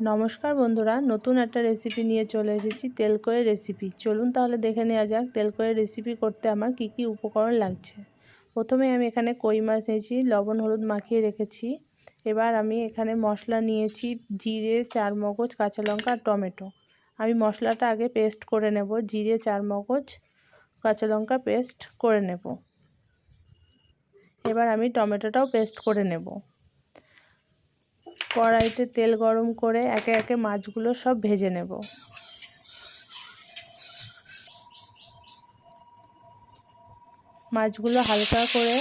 নমস্কার বন্ধুরা, নতুন একটা রেসিপি নিয়ে চলে এসেছি, তেলকয়ের রেসিপি চলুন তাহলে দেখে নেওয়া যাক, তেলকয়ের রেসিপি করতে আমার কি কি উপকরণ লাগছে। প্রথমে আমি এখানে কই মাছ নিয়েছি, লবণ, হলুদ মাখিয়ে রেখেছি। এবার আমি এখানে মশলা নিয়েছি, জিরে চার মগজ কাঁচা লঙ্কা আর টমেটো। আমি মশলাটা আগে পেস্ট করে নেব, জিরে চার মগজ কাঁচা লঙ্কা পেস্ট করে নেব। এবার আমি টমেটোটাও পেস্ট করে নেব। কড়াইতে তেল গরম করে একে একে মাছগুলো সব ভেজে নেব। মাছগুলো হালকা করে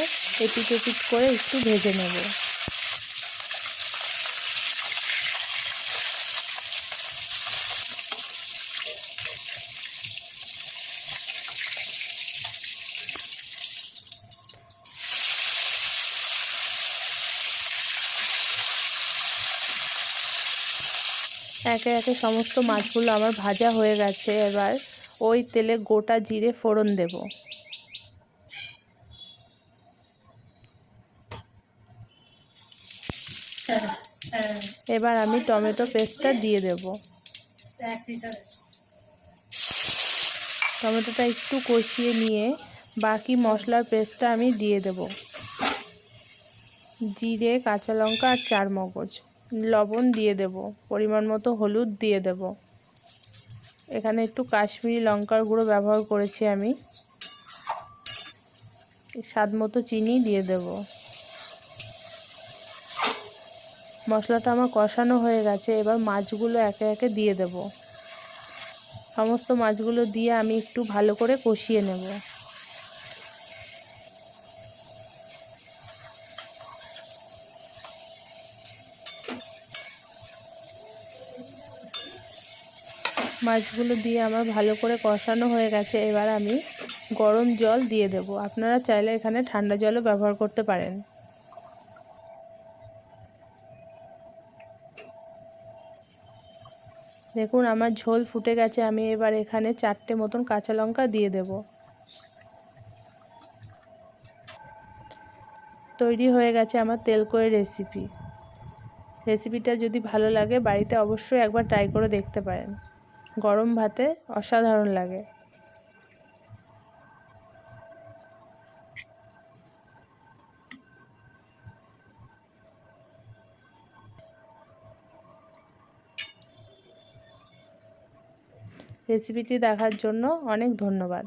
এপিট এপিট করে একটু ভেজে নেব। একে একে সমস্ত মাছগুলো আমার ভাজা হয়ে গেছে। এবার ওই তেলে গোটা জিরে ফোড়ন দেব। এবার আমি টমেটো পেস্টটা দিয়ে দেব। টমেটোটা একটু কষিয়ে নিয়ে বাকি মশলার পেস্টটা আমি দিয়ে দেব। জিরে, কাঁচা লঙ্কা আর চার মগজ লবণ দিয়ে দেব, পরিমাণ মতো হলুদ দিয়ে দেব। এখানে একটু কাশ্মীরি লঙ্কার গুঁড়ো ব্যবহার করেছি আমি। স্বাদ মতো চিনি দিয়ে দেব। মশলাটা আমার কষানো হয়ে গেছে, এবার মাছগুলো একে একে দিয়ে দেব। সমস্ত মাছগুলো দিয়ে আমি একটু ভালো করে কষিয়ে নেব। মাছগুলো দিয়ে আমার ভালো করে কষানো হয়ে গেছে, এবার আমি গরম জল দিয়ে দেব। আপনারা চাইলে এখানে ঠান্ডা জলও ব্যবহার করতে পারেন। দেখুন, আমার ঝোল ফুটে গেছে, আমি এবার এখানে চারটে মতন কাঁচা লঙ্কা দিয়ে দেব। তৈরি হয়ে গেছে আমার তেল তেলকয়ের রেসিপি রেসিপিটা যদি ভালো লাগে, বাড়িতে অবশ্যই একবার ট্রাই করে দেখতে পারেন। গরম ভাতে অসাধারণ লাগে। রেসিপিটি দেখার জন্য অনেক ধন্যবাদ।